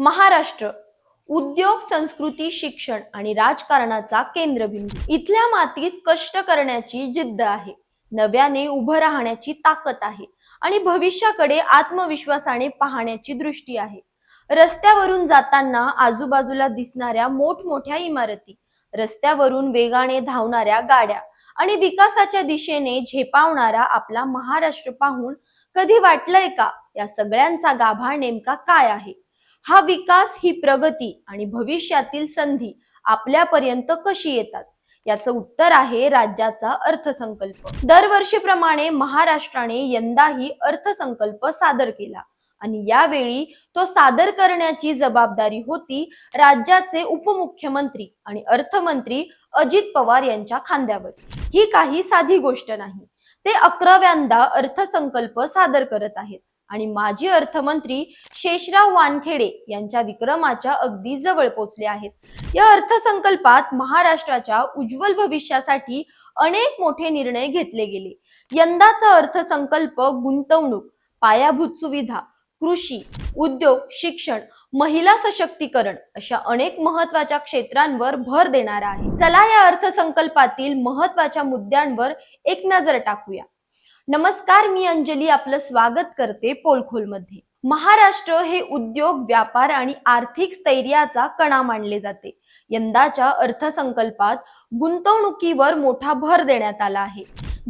महाराष्ट्र उद्योग संस्कृती शिक्षण आणि राजकारणाचा केंद्रबिंदू. इथल्या मातीत कष्ट करण्याची जिद्द आहे. नव्याने उभं राहण्याची ताकद आहे आणि भविष्याकडे आत्मविश्वासाने पाहण्याची दृष्टी आहे. रस्त्यावरून जाताना आजूबाजूला दिसणाऱ्या मोठमोठ्या इमारती रस्त्यावरून वेगाने धावणाऱ्या गाड्या आणि विकासाच्या दिशेने झेपावणारा आपला महाराष्ट्र पाहून कधी वाटलंय का? या सगळ्यांचा गाभा नेमका काय आहे? हा विकास ही प्रगती आणि भविष्यातील संधी आपल्यापर्यंत कशी येतात? याचं उत्तर आहे राज्याचा अर्थसंकल्प. दरवर्षीप्रमाणे महाराष्ट्राने यंदाही अर्थसंकल्प सादर केला आणि यावेळी तो सादर करण्याची जबाबदारी होती राज्याचे उपमुख्यमंत्री आणि अर्थमंत्री अजित पवार यांच्या खांद्यावर. ही काही साधी गोष्ट नाही. ते अकराव्यांदा अर्थसंकल्प सादर करत आहेत. आणि माजी अर्थमंत्री शेषराव वानखेडे यांच्या विक्रमाच्या अगदी जवळ पोचले आहेत. या अर्थसंकल्पात महाराष्ट्राच्या उज्ज्वल भविष्यासाठी अनेक मोठे निर्णय घेतले गेले. यंदाचा अर्थसंकल्प गुंतवणूक पायाभूत सुविधा कृषी उद्योग शिक्षण महिला सशक्तीकरण अशा अनेक महत्त्वाच्या क्षेत्रांवर भर देणारा आहे. चला या अर्थसंकल्पातील महत्त्वाच्या मुद्द्यांवर एक नजर टाकूया. नमस्कार मी अंजली आपलं स्वागत करते पोलखोलमध्ये. महाराष्ट्र हे उद्योग व्यापार आणि आर्थिक स्थैर्याचा कणा मानले जाते. यंदाच्या अर्थसंकल्पात गुंतवणुकीवर मोठा भर देण्यात आला आहे.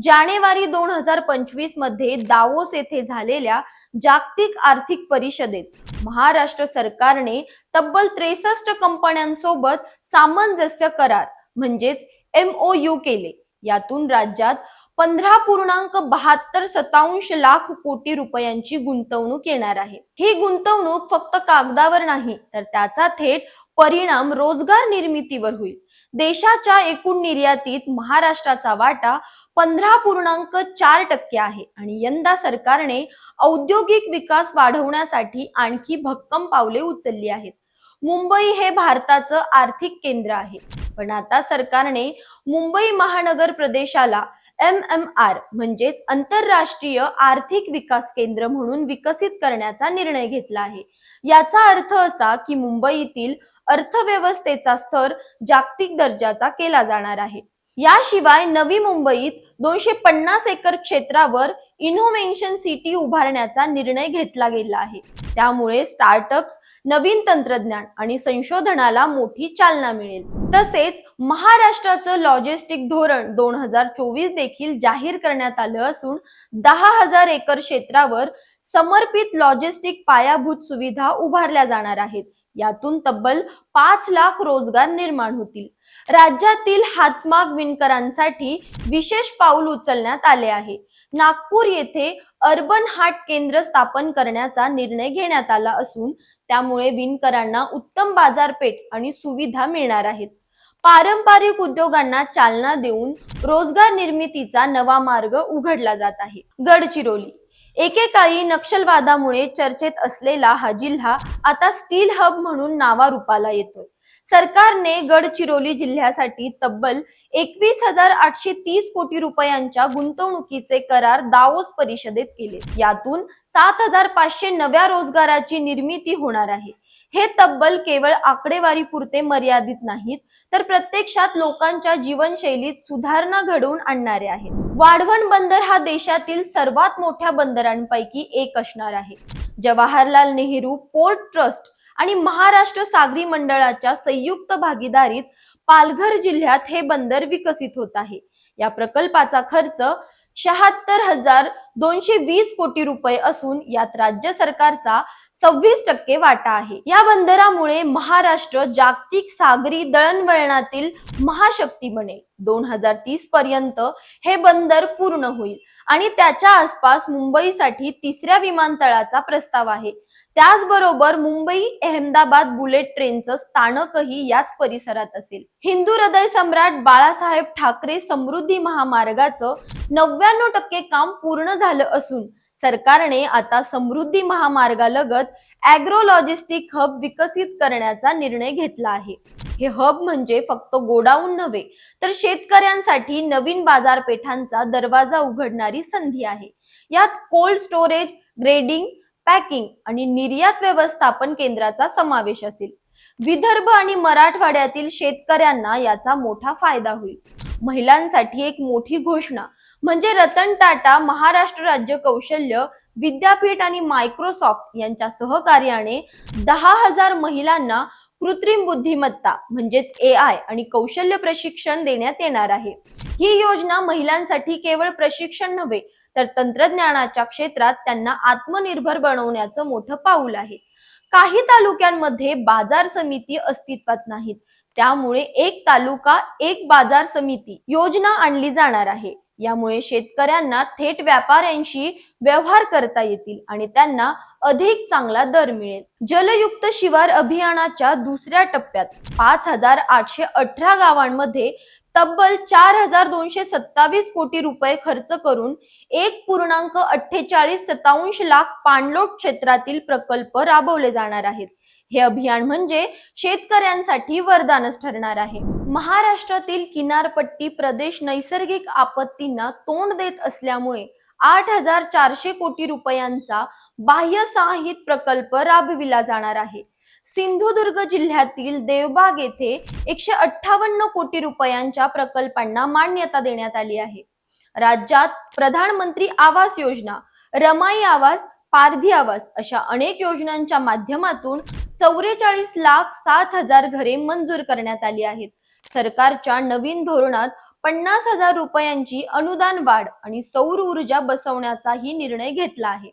जानेवारी दोन हजार पंचवीसमध्ये दावोस येथे झालेल्या जागतिक आर्थिक परिषदेत महाराष्ट्र सरकारने तब्बल त्रेसष्ट कंपन्यांसोबत सामंजस्य करार म्हणजेच एमओयू केले. यातून राज्यात पंधरा पूर्णांक बहात्तर सतांश लाख कोटी रुपयांची गुंतवणूक येणार आहे. ही गुंतवणूक फक्त कागदावर नाही तर त्याचा थेट परिणाम रोजगार निर्मितीवर होईल. देशाच्या एकूण निर्यातीत महाराष्ट्राचा वाटा पंधरा पूर्णांक चार टक्के आहे आणि यंदा सरकारने औद्योगिक विकास वाढवण्यासाठी आणखी भक्कम पावले उचलली आहेत. मुंबई हे भारताचं आर्थिक केंद्र आहे. पण आता सरकारने मुंबई महानगर प्रदेशाला एम एम आर म्हणजेच आंतरराष्ट्रीय आर्थिक विकास केंद्र म्हणून विकसित करण्याचा निर्णय घेतला आहे. याचा अर्थ असा की मुंबईतील अर्थव्यवस्थेचा स्तर जागतिक दर्जाचा केला जाणार आहे. याशिवाय नवी मुंबईत दोनशे पन्नास एकर क्षेत्रावर इनोव्हेशन सिटी उभारण्याचा निर्णय घेतला गेला आहे. त्यामुळे स्टार्टअप्स नवीन तंत्रज्ञान आणि संशोधनाला मोठी चालना मिळेल. तसेच महाराष्ट्राचं लॉजिस्टिक धोरण दोन हजार चोवीस देखील जाहीर करण्यात आलं असून दहा हजार एकर क्षेत्रावर समर्पित लॉजिस्टिक पायाभूत सुविधा उभारल्या जाणार आहेत. यातून तब्बल पाच लाख रोजगार निर्माण होतील. राज्यातील हातमाग विणकरांसाठी विशेष पाऊल उचलण्यात आले आहे. नागपूर येथे अर्बन हाट केंद्र स्थापन करण्याचा निर्णय घेण्यात आला असून त्यामुळे विणकरांना उत्तम बाजारपेठ आणि सुविधा मिळणार आहेत. पारंपरिक उद्योगांना चालना देऊन रोजगार निर्मितीचा नवा मार्ग उघडला जात आहे. गडचिरोली. एकेकाळी नक्षलवादामुळे चर्चेत असलेला हा जिल्हा आता स्टील हब म्हणून नावारूपाला येतोय. सरकारने गडचिरोली जिल्ह्यासाठी तब्बल एकवीस हजार आठशे तीस कोटी रुपयांच्या गुंतवणुकीचे करार दावोस परिषदेत केले. यातून सात हजार पाचशे नव्या रोजगाराची निर्मिती होणार आहे. हे तब्बल केवळ आकडेवारी पुरते मर्यादित नाहीत तर प्रत्यक्षात लोकांच्या जीवनशैलीत सुधारणा घडवून आणणारे आहेत. वाढवण बंदर हा देशातील सर्वात मोठ्या बंदरांपैकी एक असणार आहे. जवाहरलाल नेहरू पोर्ट ट्रस्ट आणि महाराष्ट्र सागरी मंडळाच्या संयुक्त भागीदारीत पालघर जिल्ह्यात हे बंदर विकसित होत आहे. या प्रकल्पाचा खर्च शहात्तर हजार दोनशे वीस कोटी रुपये असून यात राज्य सरकारचा सव्वीस टक्के वाटा आहे. या बंदरामुळे महाराष्ट्र जागतिक सागरी दळणवळणातील महाशक्ती बनेल. दोन हजार तीस पर्यंत हे बंदर पूर्ण होईल. आणि त्याच्या आसपास मुंबईसाठी तिसऱ्या विमानतळाचा प्रस्ताव आहे. त्याचबरोबर मुंबई अहमदाबाद बुलेट ट्रेनचं स्थानकही याच परिसरात असेल. हिंदू हृदय सम्राट बाळासाहेब ठाकरे समृद्धी महामार्गाचं नव्याण्णव टक्के काम पूर्ण झालं असून सरकारने आता समृद्धी महामार्गालगत अॅग्रो लॉजिस्टिक हब विकसित करण्याचा निर्णय घेतला आहे. हे हब म्हणजे फक्त गोडाऊन नव्हे तर शेतकऱ्यांसाठी नवीन बाजारपेठांचा दरवाजा उघडणारी संधी आहे. यात कोल्ड स्टोरेज ग्रेडिंग पॅकिंग आणि निर्यात व्यवस्थापन केंद्राचा समावेश असेल. विदर्भ आणि मराठवाड्यातील शेतकऱ्यांना याचा मोठा फायदा होईल. महिलांसाठी एक मोठी घोषणा म्हणजे रतन टाटा महाराष्ट्र राज्य कौशल्य विद्यापीठ आणि मायक्रोसॉफ्ट यांच्या सहकार्याने दहा हजार महिलांना कृत्रिम बुद्धिमत्ता म्हणजेच ए आय आणि कौशल्य प्रशिक्षण देण्यात येणार आहे. ही योजना महिलांसाठी केवळ प्रशिक्षण नव्हे तर तंत्रज्ञानाच्या क्षेत्रात त्यांना आत्मनिर्भर बनवण्याचं मोठं पाऊल आहे. काही तालुक्यांमध्ये बाजार समिती अस्तित्वात नाहीत. त्यामुळे एक तालुका एक बाजार समिती योजना आणली जाणार आहे. यामुळे शेतकऱ्यांना थेट व्यापाऱ्यांशी व्यवहार करता येतील आणि त्यांना अधिक चांगला दर मिळेल. जलयुक्त शिवार अभियानाच्या दुसऱ्या टप्प्यात पाच हजार आठशे अठरा गावांमध्ये तब्बल चार हजार दोनशे सत्तावीस कोटी रुपये खर्च करून एक पूर्णांक अठ्ठेचाळीस सत्तावंश लाख पाणलोट क्षेत्रातील प्रकल्प राबवले जाणार आहेत. हे अभियान म्हणजे शेतकऱ्यांसाठी वरदानच ठरणार आहे. महाराष्ट्रातील किनारपट्टी प्रदेश नैसर्गिक आपत्तींना तोंड देत असल्यामुळे आठ हजार चारशे कोटी रुपयांचा बाह्य सहाय्यित प्रकल्प राबविला जाणार आहे. सिंधुदुर्ग जिल्ह्यातील देवबाग येथे एकशे अठ्ठावन्न कोटी रुपयांच्या प्रकल्पांना मान्यता देण्यात आली आहे. राज्यात प्रधानमंत्री आवास योजना रमाई आवास पारधी आवास अशा अनेक योजनांच्या माध्यमातून चौवेचाळीस लाख सात हजार घरे मंजूर करण्यात आली आहेत. सरकारच्या नवीन धोरणात पन्नास हजार रुपयांची अनुदान वाढ आणि सौर ऊर्जा बसवण्याचाही निर्णय घेतला आहे.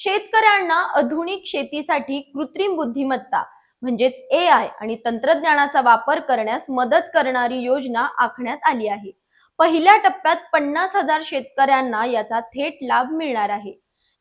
शेतकऱ्यांना आधुनिक शेतीसाठी कृत्रिम बुद्धिमत्ता म्हणजेच ए आय आणि तंत्रज्ञानाचा वापर करण्यास मदत करणारी योजना आखण्यात आली आहे. पहिल्या टप्प्यात पन्नास हजार शेतकऱ्यांना याचा थेट लाभ मिळणार आहे.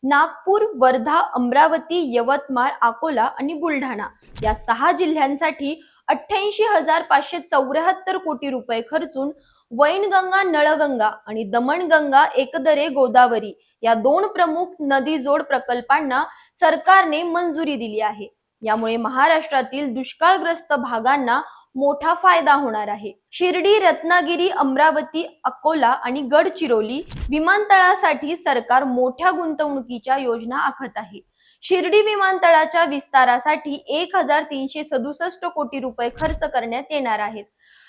नागपूर वर्धा अमरावती यवतमाळ अकोला आणि बुलढाणा. या सहा जिल्ह्यांसाठी अठ्ठ्याऐंशी हजार पाचशे चौऱ्याहत्तर कोटी रुपये खर्चून वैनगंगा नळगंगा आणि दमणगंगा एकदरे गोदावरी या दोन प्रमुख नदी जोड प्रकल्पांना सरकारने मंजुरी दिली आहे. यामुळे महाराष्ट्रातील दुष्काळग्रस्त भागांना मोठा फायदा होणार आहे. शिर्डी रत्नागिरी अमरावती अकोला आणि गडचिरोली विमानतळासाठी सरकार मोठ्या गुंतवणुकीच्या योजना आखत आहे. शिर्डी विमानतळाच्या विस्तारासाठी एक हजार तीनशे सदुसष्ट कोटी रुपये खर्च करण्यात येणार आहेत.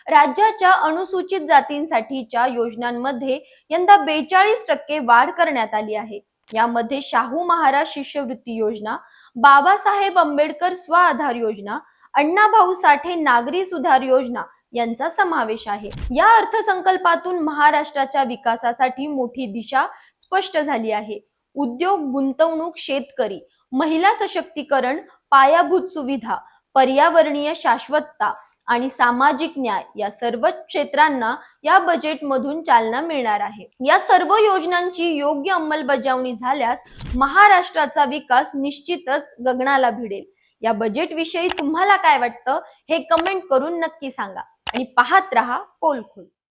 राज्याच्या अनुसूचित जातींसाठीच्या योजनांमध्ये यंदा बेचाळीस टक्के वाढ करण्यात आली आहे. यामध्ये शाहू महाराज शिष्यवृत्ती योजना बाबासाहेब आंबेडकर स्वआधार योजना अण्णाभाऊ साठे नागरी सुधार योजना यांचा समावेश आहे. या अर्थसंकल्पातून महाराष्ट्राच्या विकासासाठी मोठी दिशा स्पष्ट झाली आहे. उद्योग गुंतवणूक शेतकरी महिला सशक्तीकरण पायाभूत सुविधा पर्यावरणीय शाश्वतता आणि सामाजिक न्याय या सर्व क्षेत्रांना या बजेटमधून चालना मिळणार आहे. या सर्व योजनांची योग्य अंमलबजावणी झाल्यास महाराष्ट्राचा विकास निश्चितच गगनाला भिडेल. या बजेट विषयी तुम्हाला काय वाटतं हे कमेंट करून नक्की सांगा. आणि पाहत रहा पोलखोल.